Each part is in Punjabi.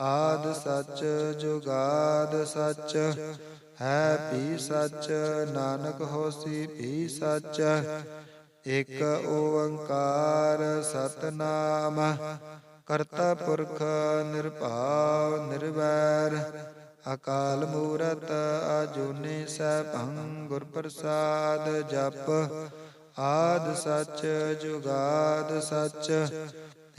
ਆਦ ਸੱਚ ਜੁਗਾਦ ਸੱਚ। ਹੈ ਵੀ ਸੱਚ, ਨਾਨਕ ਹੋਸੀ ਵੀ ਸੱਚ। ਇਕ ਓੰਕਾਰ ਸਤਨਾਮ, ਕਰਤਾ ਪੁਰਖ ਨਿਰਭਾਵ ਨਿਰਵੈਰ। ਅਕਾਲ ਮੂਰਤ ਅਜੂਨੀ ਸੈਭੰ ਗੁਰ ਪ੍ਰਸਾਦ ਜਪ। ਆਦ ਸੱਚ ਜੁਗਾਦ ਸੱਚ।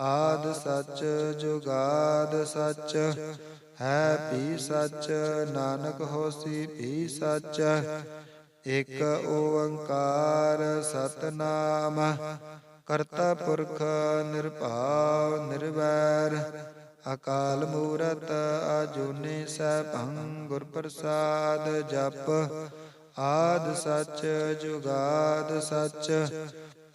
ਆਦ ਸੱਚ, ਜੁਗਾਦ ਸੱਚ। ਹੈ ਵੀ ਸੱਚ, ਨਾਨਕ ਹੋਸੀ ਵੀ ਸੱਚ। ਇਕ ਓੰਕਾਰ ਸਤਨਾਮ, ਕਰਤਾ ਪੁਰਖ ਨਿਰਭਾਵ ਨਿਰਵੈਰ। ਅਕਾਲ ਮੂਰਤ ਅਜੂਨੀ ਸੈਭੰ ਗੁਰ ਪ੍ਰਸਾਦ ਜਪ। ਆਦ ਸੱਚ, ਜੁਗਾਦ ਸੱਚ।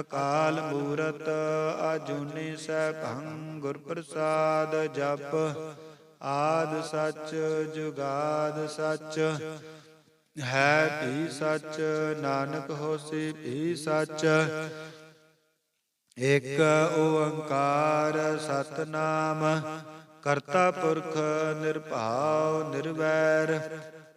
ਅਕਾਲ ਮੂਰਤ ਅਜੂਨੀ ਸੈਭੰ ਗੁਰ ਪ੍ਰਸਾਦ ਜਪ। ਆਦ ਸੱਚ, ਜੁਗਾਦ ਸੱਚ। ਹੈ ਭੀ ਸੱਚ, ਨਾਨਕ ਹੋਸੀ ਵੀ ਸੱਚ। ਇਕ ਓੰਕਾਰ ਸਤਨਾਮ, ਕਰਤਾ ਪੁਰਖ ਨਿਰਭਉ ਨਿਰਵੈਰ।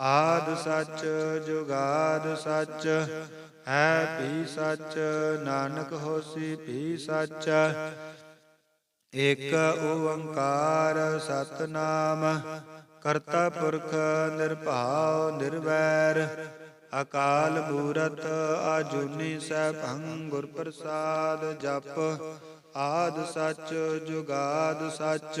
ਆਦ ਸੱਚ, ਜੁਗਾਦ ਸੱਚ, ਹੈ ਭੀ ਸੱਚ, ਨਾਨਕ ਹੋਸੀ ਭੀ ਸੱਚ। ਇਕ ਓੰਕਾਰ ਸਤਨਾਮ, ਕਰਤਾ ਪੁਰਖ ਨਿਰਭਉ ਨਿਰਵੈਰ, ਅਕਾਲ ਮੂਰਤ ਅਜੂਨੀ ਸੈਭੰ ਗੁਰ ਪ੍ਰਸਾਦ ਜਪ। ਆਦ ਸੱਚ, ਜੁਗਾਦ ਸੱਚ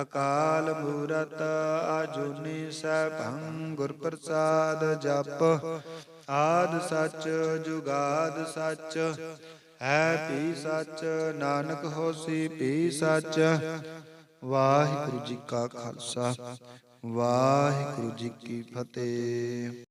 ਅਕਾਲ ਮੂਰਤ ਅਜੂਨੀ ਸੈਭੰ ਗੁਰ ਪ੍ਰਸਾਦ ਜਪ। ਆਦ ਸੱਚ, ਜੁਗਾਦ ਸੱਚ, ਹੈ ਵੀ ਸੱਚ, ਨਾਨਕ ਹੋਸੀ ਵੀ ਸੱਚ। ਵਾਹਿਗੁਰੂ ਜੀ ਕਾ ਖਾਲਸਾ, ਵਾਹਿਗੁਰੂ ਜੀ ਕੀ ਫਤਿਹ।